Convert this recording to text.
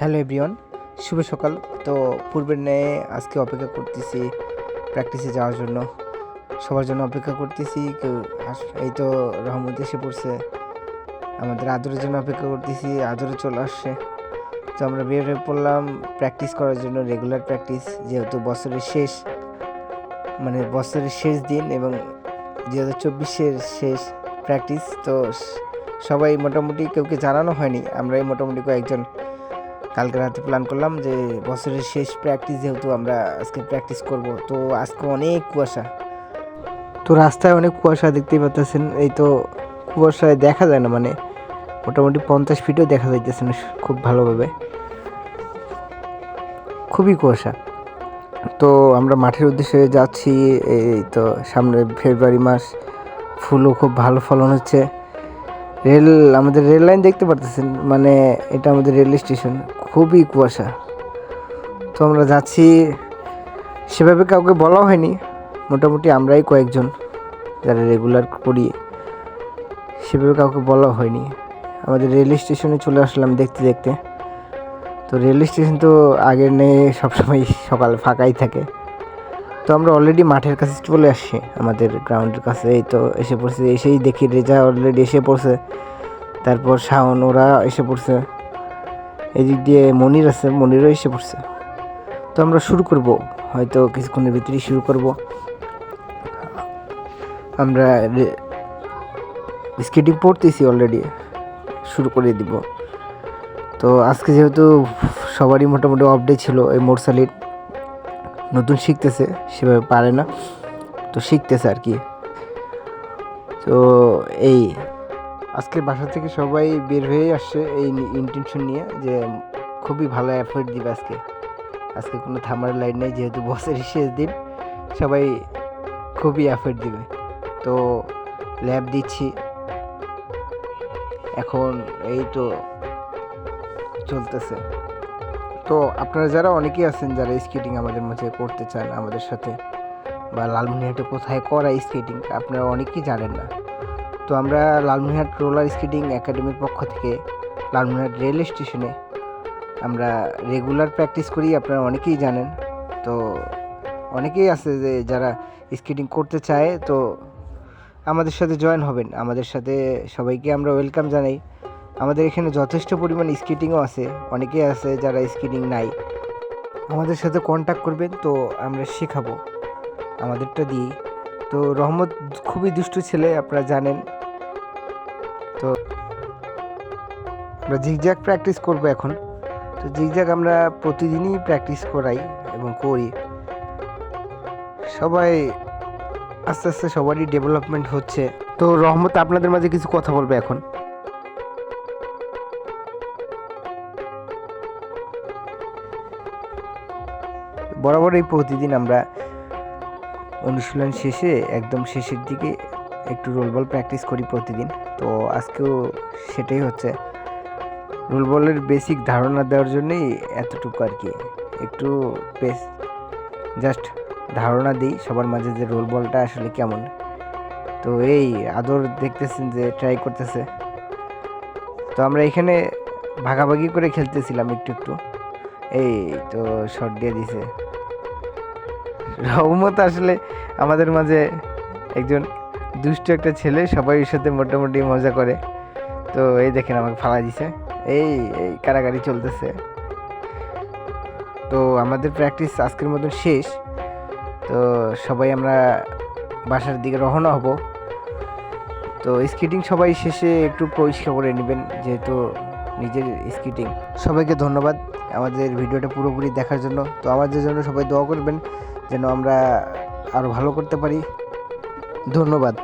Hello everyone, শুভ সকাল। তো পূর্বের ন্যায় আজকে অপেক্ষা করতেছি প্র্যাকটিসে যাওয়ার জন্য। সবার জন্য অপেক্ষা করতেছি, কেউ এই তো রহমত এসে পড়ছে। আমাদের আদরের জন্য অপেক্ষা করতেছি আদরে চলে আসছে। তো আমরা বের হয়ে পড়লাম প্র্যাকটিস করার জন্য রেগুলার প্র্যাকটিস যেহেতু বছরের শেষ মানে বছরের শেষ দিন এবং হাজার চব্বিশের শেষ প্র্যাকটিস তো সবাই মোটামুটি কাউকে জানানো হয়নি? আমরাই মোটামুটি কয়েকজন কালকে রাতে প্ল্যান করলাম যে বছরের শেষ প্র্যাকটিস যেহেতু আমরা আজকে প্র্যাকটিস করব, তো আজকে অনেক কুয়াশা। তো রাস্তায় অনেক কুয়াশা দেখতেই পাচ্ছেন এই তো কুয়াশায় দেখা যায় না মানে মোটামুটি পঞ্চাশ ফিটও দেখা যাইতেছে না খুব ভালোভাবে। খুবই কুয়াশা। তো আমরা মাঠের উদ্দেশ্যে যাচ্ছি, এই তো সামনে ফেব্রুয়ারি মাস, ফুলও খুব ভালো ফলন হচ্ছে। রেল, আমাদের রেল লাইন দেখতে পারতেছেন মানে এটা আমাদের রেল স্টেশন, খুবই কুয়াশা। তো আমরা যাচ্ছি, সেভাবে কাউকে বলা হয়নি, মোটামুটি আমরাই কয়েকজন যারা রেগুলার করি, সেভাবে কাউকে বলা হয়নি। আমাদের রেল স্টেশনে চলে আসলাম দেখতে দেখতে। তো রেল স্টেশন তো আগের নেই সবসময় সকাল ফাঁকাই থাকে। তো আমরা অলরেডি মাঠের কাছে চলে আসছি, আমাদের গ্রাউন্ডের কাছে। এই তো এসে পড়ছে, এসেই দেখি রেজা অলরেডি এসে পড়ছে। তারপর শাওন, ওরা এসে পড়ছে। এদিক দিয়ে মনির আছে, মনিরও এসে পড়ছে। তো আমরা শুরু করব। হয়তো কিছুক্ষণের ভিতরেই শুরু করব। আমরা স্কেটিং পড়তেছি অলরেডি শুরু করে দিব। তো আজকে যেহেতু সবারই মোটামুটি অফ ডে ছিল এই মোরসালির। নতুন শিখতেছে, সেভাবে পারে না। তো শিখতেছে আর কি। তো এই আজকে বাসা থেকে সবাই বের হয়ে আসছে এই ইন্টেনশন নিয়ে যে খুবই ভালো এফোর্ট দিবে আজকে। আজকে কোনো থামার লাইন নেই, যেহেতু বসের শেষ দিন, সবাই খুবই এফোর্ট দিবে। তো ল্যাব দিচ্ছি। এখন এই তো চলতেছে। তো আপনারা যারা অনেকেই আছেন যারা স্কেটিং আমাদের মাঝে করতে চান আমাদের সাথে, বা লালমনিহাটে কোথায় করা স্কেটিং আপনারা অনেকেই জানেন না। তো আমরা লালমনিহাট রোলার স্কেটিং একাডেমির পক্ষ থেকে লালমনিহাট রেল স্টেশনে আমরা রেগুলার প্র্যাকটিস করি, আপনারা অনেকেই জানেন। তো অনেকেই আছে যে যারা স্কেটিং করতে চায়, তো আমাদের সাথে জয়েন হবেন। আমাদের সাথে সবাইকে আমরা ওয়েলকাম জানাই। আমাদের এখানে যথেষ্ট পরিমাণ স্কেটিংও আছে। অনেকেই আছে যারা স্কেটিং নাই। আমাদের সাথে কন্ট্যাক্ট করবেন, তো আমরা শেখাবো। আমাদেরটা দিই তো রহমত খুবই দুষ্টু ছেলে, আপনারা জানেন। তো আমরা জিগজ্যাগ প্র্যাকটিস করব এখন। তো জিগজ্যাগ আমরা প্রতিদিনই প্র্যাকটিস করাই এবং করি। সবাই আস্তে আস্তে সবারই ডেভেলপমেন্ট হচ্ছে। তো রহমত, আপনাদের মাঝে কিছু কথা বলবে এখন? বরাবরই প্রতিদিন আমরা অনুশীলন শেষে একদম শেষের দিকে একটু রোল বল প্র্যাকটিস করি প্রতিদিন। তো আজকেও সেটাই হচ্ছে। রোল বলের বেসিক ধারণা দেওয়ার জন্যই এতটুকু আর কি। একটু বেশ জাস্ট ধারণা দিই সবার মাঝে যে রোল বলটা আসলে কেমন। তো এই আদর দেখতেছেন যে ট্রাই করতেছে। তো আমরা এখানে ভাগাভাগি করে খেলতেছিলাম একটু একটু। এই তো শর্ট দিয়ে দিছে। রহমত আসলে আমাদের মাঝে একজন দুষ্ট একটা ছেলে, সবাই সাথে মোটামুটি মজা করে। তো এই দেখেন আমাকে ফালা দিছে। এই এই কারাগারি চলতেছে। তো আমাদের প্র্যাকটিস আজকের মতন শেষ। তো সবাই আমরা বাসার দিকে রওনা হব। তো স্কেটিং সবাই শেষে একটু পরিষ্কার করে নেবেন, যেহেতু নিজের স্কেটিং সবাইকে ধন্যবাদ। আমাদের ভিডিওটা পুরোপুরি দেখার জন্য। তো আমাদের জন্য সবাই দোয়া করবেন যেন আমরা আরও ভালো করতে পারি। ধন্যবাদ।